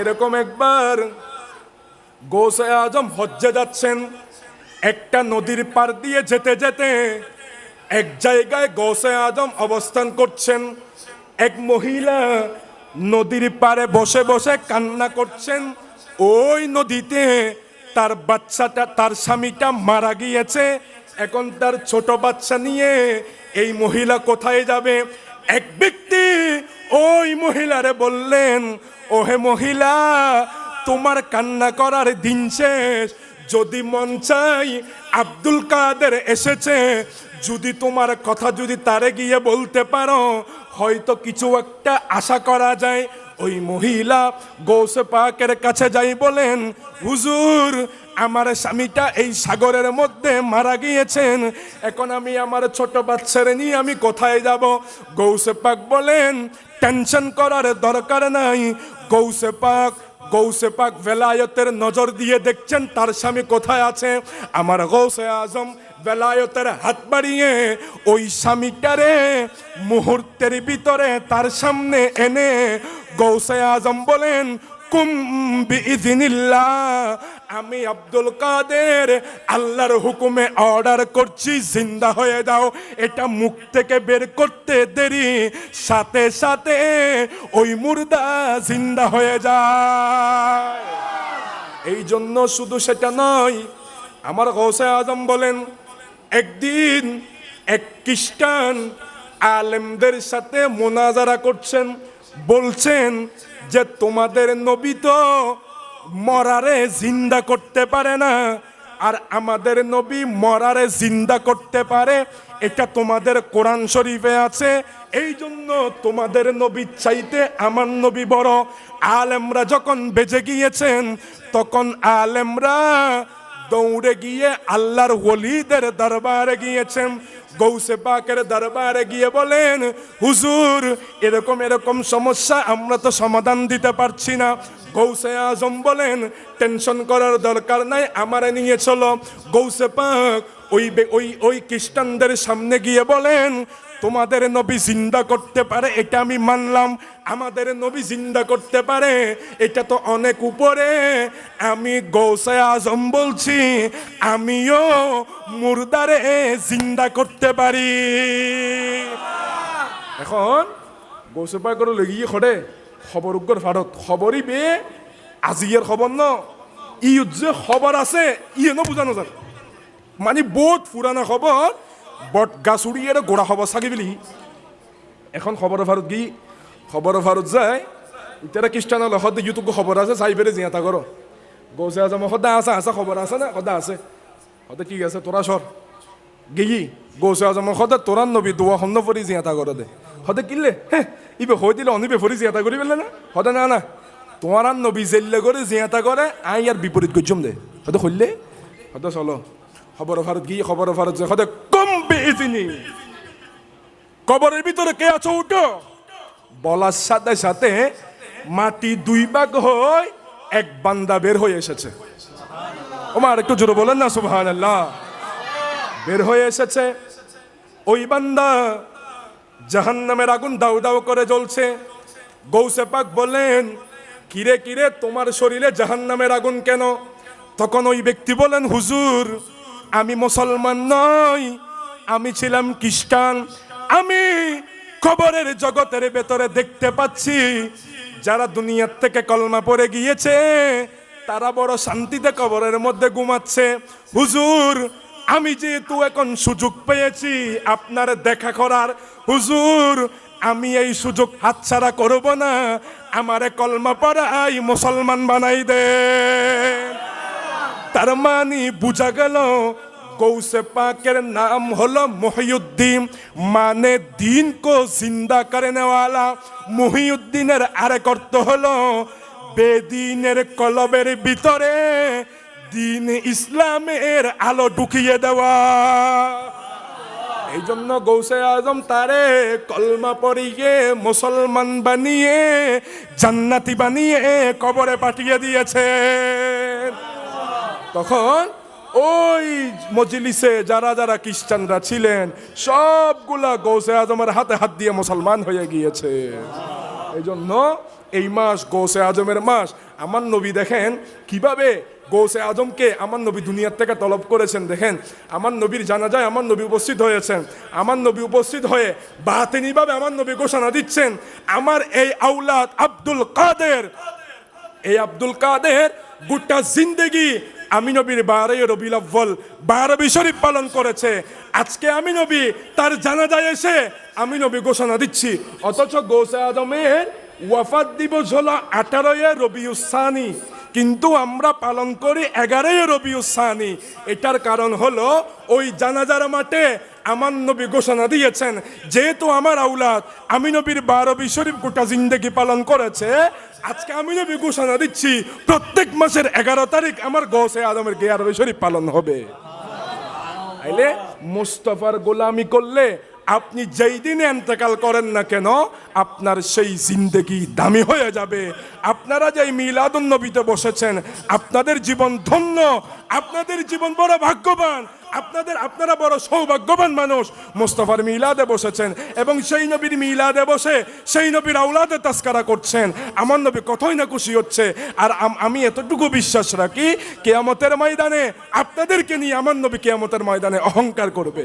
এরকম একবার গোসে আজম হজ্জে যাচ্ছেন। একটা নদীর পার দিয়ে যেতে যেতে এক জায়গায় গোসে আজম অবস্থান করছেন। এক মহিলা নদীর পারে বসে বসে কান্না করছেন। ওই নদীতে তার বাচ্চাটা, তার স্বামীটা মারা গিয়েছে। এখন তার ছোট বাচ্চা নিয়ে এই মহিলা কোথায় যাবে? এক ব্যক্তি ওই মহিলারে বললেন, ওহে মহিলা, তোমার কান্না করার দিন শেষ। যদি মন চাই আব্দুল কাদের এসেছে, যদি তোমার কথা যদি তারে গিয়ে বলতে পারো, হয়তো কিছু একটা আশা করা যায়। ওই মহিলা গৌসে পাকের কাছে যাই বলেন, হুজুর, আমার স্বামীটা এই সাগরের মধ্যে মারা গিয়েছেন। এখন আমি আমার ছোট বাচ্চারে নিয়ে আমি কোথায় যাব? গৌসে পাক বলেন, টেনশন করার দরকার নাই। গৌসে পাক গৌসে পাক বেলায়তের নজর দিয়ে দেখছেন তার স্বামী কোথায় আছে। আমার গৌসে আজম বেলায়তের হাত বাড়িয়ে, ওই স্বামীটারে মুহূর্তের ভিতরে তার সামনে এনে গৌসে আজম বলেন, কুম আমি আব্দুল কাদের আল্লাহর হুকুমে অর্ডার করছি, জিন্দা হয়ে যাও। এটা মুখ থেকে বের করতে দেরি। সাথে সাথে ওই মুর্দা জিন্দা হয়ে যায়। এই জন্য শুধু সেটা নয়, আমার গৌসে আজম বলেন একদিন এক খ্রিস্টান আলেমদের সাথে মোনাজারা করছেন, বলছেন যে তোমাদের নবী তো মরারে জিন্দা করতে পারে না, আর আমাদের নবী মরারে জিন্দা করতে পারে, এটা তোমাদের কোরআন শরীফে আছে এই জন্য তোমাদের নবী চাইতে আমার নবী বড়। আলেমরা যখন বেজে গিয়েছেন, তখন আলেমরা দৌড়ে গিয়ে আল্লাহর ওলিদের দরবারে গিয়েছেন। গৌসে পাকের দরবারে গিয়ে বলেন, হুজুর, এরকম এরকম সমস্যা আমরা তো সমাধান দিতে পারছি না। গৌসে আজম বলেন, টেনশন করার দরকার নাই, আমারে নিয়ে চলো। গৌসে পাক ওই ওই ওই খ্রিস্টানদের সামনে গিয়ে বলেন, তোমাদের নবী জিন্দা করতে পারে, এটা আমি মানলাম। আমাদের নবী জিন্দা করতে পারে, এটা তো অনেক উপরে। আমি গৌসে আজম বলছি, আমিও মুর্দারে জিন্দা করতে পারি। এখন গৌসে পাই করে লেগিয়ে খড়ে খবর উগ্র ভারত খবরই বে, আজিয়ের খবর ন। ই যে খবর আছে ইয়ে ন বুঝানো যায় মানে বহুত পুরানা খবর বট গাছ উড়িয়ে গোড়া খবর সাকি বলি। এখন খবর ভারত গি খবর ভারত যায়, এতিয়া খ্ৰীষ্টান হলে সদায় ইউটিউব খবৰ আছে, চাই পেলাই জিয়াতা কৰ গৌছে আছে, মই সদায় আছে আছে খবৰ আছে না? সদায় আছে। সদায় ঠিক আছে? তোৰা চৰ। গেই আছে, মই সদায় তোৰা নবী দুৱা সন্ন পৰি জিয়াতা কৰ দে। সদায় কিনলে হে, ইবে হৈ দিলে অনিবে ভৰি জিয়াতা কৰি পেলাই না? সদায় না না। তোমার নবী জেল্লে করে জিয়াতা করে আই ইয়ার বিপরীত করছম দে। সদায় খুললে সদায় চলো। খবর ভারত গিয়ে খবর ভারত যে সদায় কম বেজিনি কবরের ভিতরে কে আছো উঠো? বলার সাথে সাথে মাটি দুই ভাগ হয়ে এক বান্দা বের হয়ে এসেছে। ওমার, একটু জোরে বলেন না সুবহান আল্লাহ বের হয়ে এসেছে। ওই বান্দা জাহান নামের আগুন দাউ দাউ করে জ্বলছে। গৌসে পাক বলেন কিরে কিরে, তোমার শরীরে জাহান নামের আগুন কেন? তখন ওই ব্যক্তি বলেন হুজুর আমি মুসলমান নই, আমি ছিলাম খ্রিস্টান। আমি খবরের জগতের ভেতরে দেখতে পাচ্ছি, যারা দুনিয়ার থেকে কলমা পড়ে গিয়েছে, তারা বড় শান্তিতে কবরের মধ্যে ঘুমাচ্ছে। হুজুর, আমি যেহেতু এখন সুযোগ পেয়েছি আপনার দেখা করার, হুজুর, আমি এই সুযোগ হাতছাড়া করব না, আমারে কলমা পড়াই মুসলমান বানাই দে। তার মানে বুঝা গেল, গৌসে পাকের নাম হলো মহিউদ্দিন। মানে দিন কো জিন্দা করে নেওয়ালা মহিউদ্দিনের আরেক অর্থ হলো, বেদিনের কলবের ভিতরে দিন ইসলামের আলো ঢুকিয়ে দেওয়া। এই জন্য গৌসে আজম তারে কলমা পড়িয়ে মুসলমান বানিয়ে, জান্নাতি বানিয়ে কবরে পাঠিয়ে দিয়েছেন তখন ওই মজলিসে যারা যারা খ্রিস্টানরা ছিলেন, সবগুলা গৌসে আজমের হাতে হাত দিয়ে মুসলমান হয়ে গিয়েছে। এই জন্য এই মাস গৌসে আজমের মাস। আমার নবী দেখেন কীভাবে গৌসে আজমকে আমার নবী দুনিয়ার থেকে তলব করেছেন, দেখেন। আমার নবীর জানা যায় আমার নবী উপস্থিত হয়েছেন। আমার নবী উপস্থিত হয়ে বাতিনিভাবে আমার নবী ঘোষণা দিচ্ছেন, আমার এই আউলাদ আব্দুল কাদের। এই আব্দুল কাদের গোটা জিন্দেগি আমি নবীর বারোই রবিল আব্বল বারবি শরীফ পালন করেছে। আজকে আমি নবী তার জানাজায় এসে আমি নবী ঘোষণা দিচ্ছি। অথচ গৌসে আদমের ওয়াফাত দিবস হলো আঠারোই রবিউসানি কিন্তু আমরা পালন করি এগারোই রবিউসানি এটার কারণ হলো ওই জানাজার মাঠে আমার নবী ঘোষণা দিয়েছেন, যেহেতু আমার আউলাদ আমি নবীর বারবি শরীফ গোটা জিন্দেগি পালন করেছে, আজকে আমি নবী ঘোষণা দিচ্ছি, প্রত্যেক মাসের এগারো তারিখ আমার গোসে আদমের গিয়ারবি শরীফ পালন হবে। তাইলে মুস্তফার গোলামি করলে আপনি যেই দিনে এন্তেকাল করেন না কেন, আপনার সেই জিন্দেগি দামি হয়ে যাবে। আপনারা যেই মিলাদুন নবীতে বসেছেন, আপনাদের জীবন ধন্য, আপনাদের জীবন বড় ভাগ্যবান, আপনাদের, আপনারা বড় সৌভাগ্যবান মানুষ। মোস্তফার মিলাদে বসেছেন এবং সেই নবীর মিলাদে বসে সেই নবীর আউলাদে তাস্কারা করছেন। আমার নবী কতই না খুশি হচ্ছে। আর আমি এতটুকু বিশ্বাস রাখি, কেয়ামতের ময়দানে আপনাদেরকে নিয়ে আমার নবী কেয়ামতের ময়দানে অহংকার করবে।